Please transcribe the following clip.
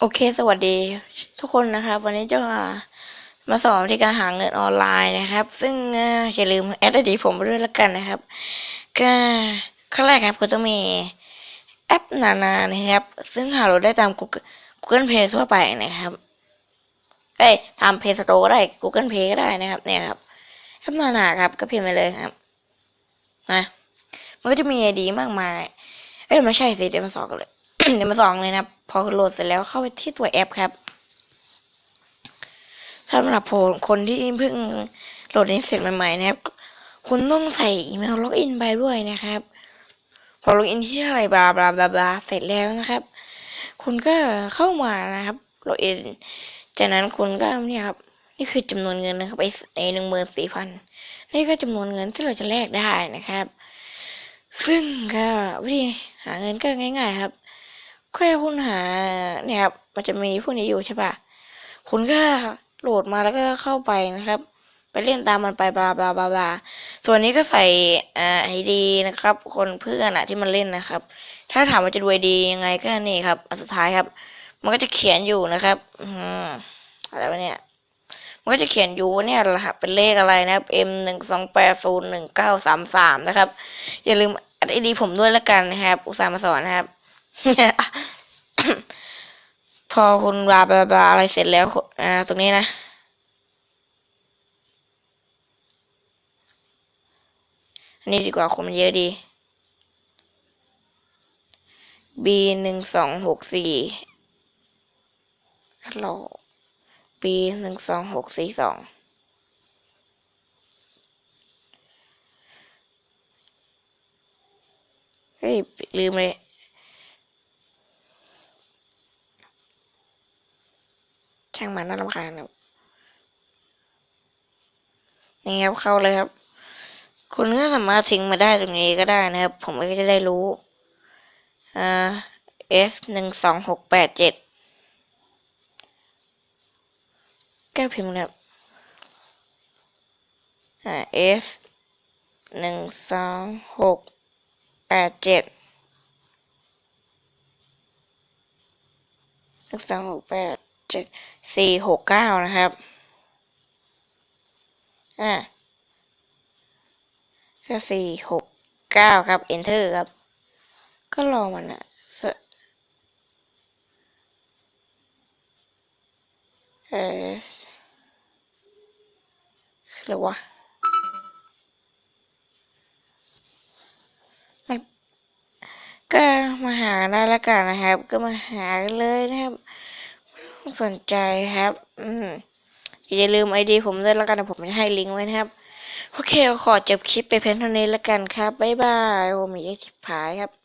โอเค สวัสดีทุกคนนะครับ วันนี้จะมามาสอนวิธีการหาเงินออนไลน์นะครับ ซึ่งเอ่ออย่าลืมแอดไอดีผมไปด้วยละกันนะครับ ก็ขั้นแรกครับคุณต้องมีแอปนานานะครับ ซึ่งหาโหลดได้ตาม Google Google Play ทั่วไปนะครับเอ้ยตาม Play Store ก็ได้ Google Play ก็ได้นะครับ เนี่ยครับแอปนานาครับ ก็พิมพ์ไปเลยครับนะมันก็จะมีไอดีมากมาย เอ้ยไม่ใช่สิเดี๋ยวมาสอนกันเลย เดี๋ยวมาสอนเลยนะพอโหลดเสร็จแล้วเข้าไปที่ตัวแอปครับสำหรับผมคนที่เพิ่งโหลดนี้เสร็จใหม่ๆนะครับ คุณต้องใส่อีเมลล็อกอินไปด้วยนะครับ พอล็อกอินที่อะไรบลาบลาบลาบลาเสร็จแล้วนะครับ คุณก็เข้ามานะครับล็อกอิน จากนั้นคุณก็เนี่ยครับ นี่คือจำนวนเงินนะครับไอ้ไอ้หนึ่งหมื่นสี่พันนี่ก็จำนวนเงินที่เราจะแลกได้นะครับ ซึ่งก็วิธีหาเงินก็ง่าย ๆ ครับ แค่คุณหาเนี่ยครับมันจะมีพวกนี้อยู่ใช่ปะคุณก็โหลดมาแล้วก็เข้าไปนะครับ ไปเล่นตามมันไปบลาบลาบลาบลาส่วนนี้ก็ใส่อ่าไอดีนะครับ คนเพื่อนอะที่มันเล่นนะครับ ถ้าถามว่าจะดูไอดียังไงก็นี่ครับอันสุดท้ายครับ มันก็จะเขียนอยู่นะครับอืมอะไรวะเนี่ยมันก็จะเขียนอยู่ว่าเนี่ยรหัสเป็นเลขอะไรนะครับ M หนึ่งสองแปดศูนย์หนึ่งเก้าสามสามนะครับ อย่าลืมอัดไอดีผมด้วยละกันนะครับ อุตส่าห์มาสอนนะครับ พอคุณบาบาบาอะไรเสร็จแล้วอ่าตรงนี้นะ อันนี้ดีกว่าคนมันเยอะดี B หนึ่งสองหกสี่ฮัลโหล B หนึ่งสองหกสี่สองเฮ้ยลืมเลย ช่างมันน่ารำคาญครับนี่ครับเข้าเลยครับ คุณก็สามารถทิ้งมาได้ตรงนี้ก็ได้นะครับ ผมก็จะได้รู้อ่า S หนึ่งสองหกแปดเจ็ดแก้พิมพ์นะครับอ่า S หนึ่งสองหกแปดเจ็ดหนึ่งสองหกแปด เจ็ดสี่หกเก้านะครับอ่าก็สี่หกเก้าครับ enter ครับ ก็รอมันอะเอสหรือวะมันก็มาหาได้แล้วกันนะครับ ก็มาหาเลยนะครับ สนใจครับ อืมอย่าลืมไอดีผมด้วยแล้วกันนะผมจะให้ลิงก์ไว้นะครับ โอเคขอจบคลิปไปเพียงเท่านี้แล้วกันครับ บ๊ายบาย โอมีเอ็กซ์พายครับ